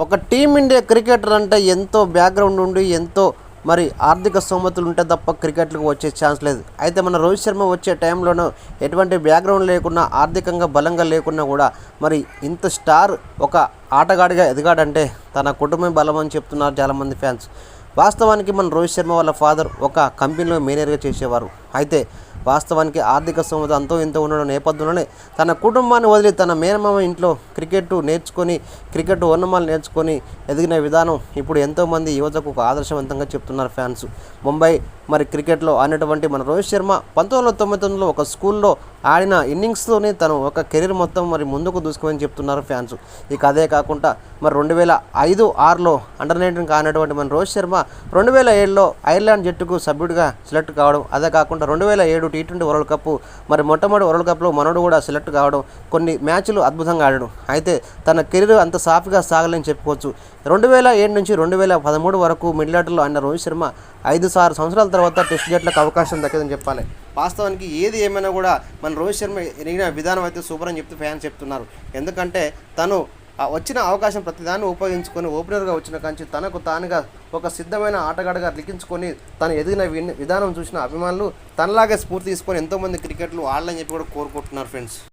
ఒక team India cricketer అంటే ఎంతో బ్యాక్గ్రౌండ్ ఉండి ఎంతో మరి ఆర్థిక స్తోమతలు ఉంటే తప్ప క్రికెట్లకు వచ్చే ఛాన్స్ లేదు. అయితే మన రోహిత్ శర్మ వచ్చే టైంలోనూ ఎటువంటి బ్యాక్గ్రౌండ్ లేకున్నా ఆర్థికంగా బలంగా లేకున్నా కూడా మరి ఇంత స్టార్ ఒక ఆటగాడిగా ఎదిగాడంటే తన కుటుంబం బలం అని చెప్తున్నారు చాలామంది ఫ్యాన్స్ వాస్తవానికి మన రోహిత్ శర్మ వాళ్ళ ఫాదర్ ఒక కంపెనీలో మేనేజర్గా చేసేవారు. అయితే వాస్తవానికి ఆర్థిక స్తోమత అంతో ఇంతో ఉండడం నేపథ్యంలోనే తన కుటుంబాన్ని వదిలి తన మేనమామ ఇంట్లో క్రికెట్ నేర్చుకొని క్రికెట్ వర్ణమాలు నేర్చుకొని ఎదిగిన విధానం ఇప్పుడు ఎంతోమంది యువతకు ఒక ఆదర్శవంతంగా చెప్తున్నారు ఫ్యాన్స్. ముంబై మరి క్రికెట్లో ఆడినటువంటి మన రోహిత్ శర్మ పంతొమ్మిది వందల తొంభై తొమ్మిదిలో ఒక స్కూల్లో ఆడిన ఇన్నింగ్స్లోనే తను ఒక కెరీర్ మొత్తం మరి ముందుకు దూసుకోమని చెప్తున్నారు ఫ్యాన్స్. ఇక అదే కాకుండా మరి రెండు వేల ఐదు ఆరులో అండర్ నైన్టీన్ కానటువంటి మన రోహిత్ శర్మ రెండు వేల ఏడులో ఐర్లాండ్ జట్టుకు సభ్యుడిగా సెలెక్ట్ కావడం అదే కాకుండా రెండు వేల ఏడు టీ ట్వంటీ వరల్డ్ కప్ మరి మొట్టమొదటి వరల్డ్ కప్లో మనోడు కూడా సెలెక్ట్ కావడం కొన్ని మ్యాచ్లు అద్భుతంగా ఆడడం. అయితే తన కెరీర్ అంత సాఫీగా సాగలేని చెప్పుకోవచ్చు. రెండు వేల ఏడు నుంచి రెండు వేల పదమూడు వరకు మిడిల్ ఆర్డర్లో ఆడిన రోహిత్ శర్మ ఐదు సార్ సంవత్సరాల తర్వాత టెస్ట్ జట్లకు అవకాశం దక్కదని చెప్పాలి. వాస్తవానికి ఏది ఏమైనా కూడా మన రోహిత్ శర్మ ఎరిగిన విధానం అయితే సూపర్ అని చెప్తూ ఫ్యాన్స్ చెప్తున్నారు. ఎందుకంటే తను వచ్చిన అవకాశం ప్రతిదాన్ని ఉపయోగించుకొని ఓపెనర్గా వచ్చిన కంచి తనకు తానుగా ఒక సిద్ధమైన ఆటగాడిగా లిఖించుకొని తను ఎదిగిన విధానం చూసిన అభిమానులు తనలాగే స్ఫూర్తి తీసుకొని ఎంతోమంది క్రికెట్లు ఆడాలని చెప్పి కూడా కోరుకుంటున్నారు ఫ్రెండ్స్.